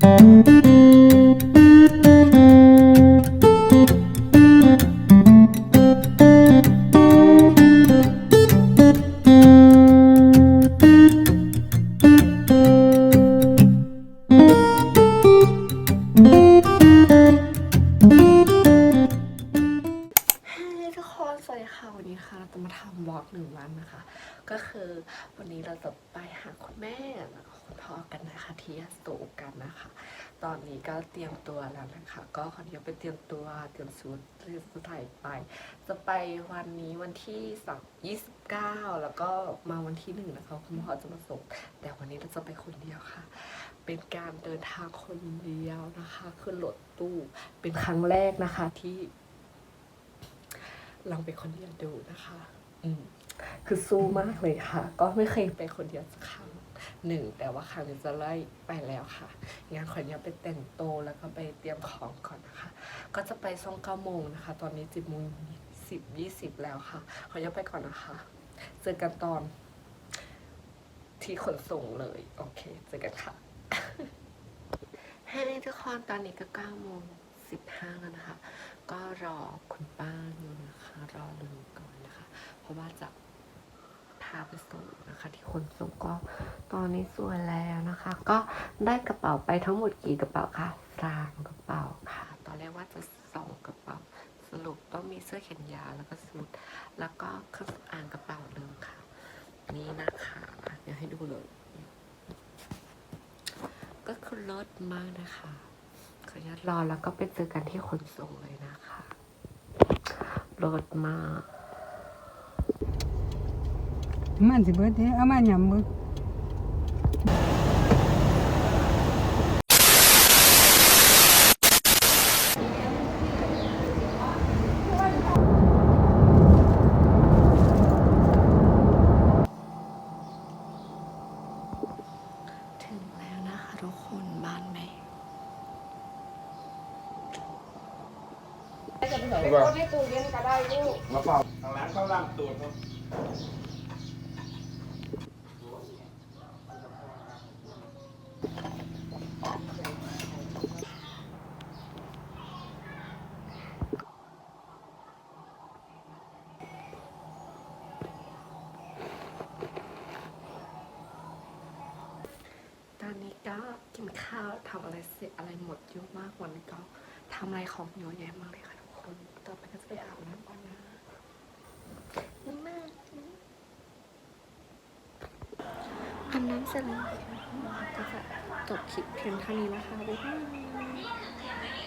เทำวอล์กหนึ่งวันนะคะ ก็คือวันนี้เราจะไปหาคุณแม่คุณพ่อกันนะคะที่ยาโสกันนะคะ ตอนนี้ก็เตรียมตัวแล้วนะคะ ก็ขอเดียวไปเตรียมตัวเตรียมชุดเตรียมชุดไทยไป จะไปวันนี้วันที่สองยี่สิบเก้าแล้วก็มาวันที่หนึ่งนะคะคุณพ่อจะมาส่งแต่วันนี้เราจะไปคนเดียวค่ะ เป็นการเดินทางคนเดียวนะคะขึ้นรถตู้เป็นครั้งแรกนะคะที่ลองไปคนเดียวดูนะคะ คือสู้มากเลยค่ะ ก็ไม่เคยไปคนเดียวสักครั้งหนึ่งแต่ว่าครั้งนี้จะไล่ไปแล้วค่ะงานขออนุญาตไปแต่งโตแล้วก็ไปเตรียมของก่อนนะคะ ก็จะไปช่องเก้าโมงนะคะ ตอนนี้สิบโมงสิบยี่สิบแล้วค่ะ ขออนุญาตไปก่อนนะคะ เจอกันตอนที่ขนส่งเลย โอเค เจอกันค่ะให้ทุกคนตอนนี้ก็เก้าโมงสิบห้าแล้วนะคะ ก็รอคุณป้าอยู่นะคะ รอลุงก่อน เพราะว่าจะพาไปส่งนะคะที่คนส่งก็ตอนนี้ส่วยแล้วนะคะ ก็ได้กระเป๋าไปทั้งหมดกี่กระเป๋าคะสามกระเป๋าค่ะ ตอนแรกว่าจะสองกระเป๋าสรุปต้องมีเสื้อแขนยาวแล้วก็สูทแล้วก็เครื่องสำอางกระเป๋าหนึ่งค่ะ นี่นะคะเดี๋ยวให้ดูเลย ก็คือรถมากนะคะขออนุญาตรอแล้วก็ไปเจอกันที่ขนส่งเลยนะคะรถมาก มันสิเบิดเด้เอามาหยำเบิดถึงแล้วนะคะทุกคนบ้านแม่มาเป่าทางร้านเข้าล่างตูดครับ ก็กินข้าวทำอะไรเสร็จอะไรหมดเยอะมากวันนี้ก็ทำอะไรของเยอะแยะมากเลยค่ะทุกคนต่อไปก็จะไปอาบน้ำก่อนนะนี่มากอาบน้ำเสร็จแล้วก็จะจบคลิปเพียงเท่านี้นะคะบ๊ายบาย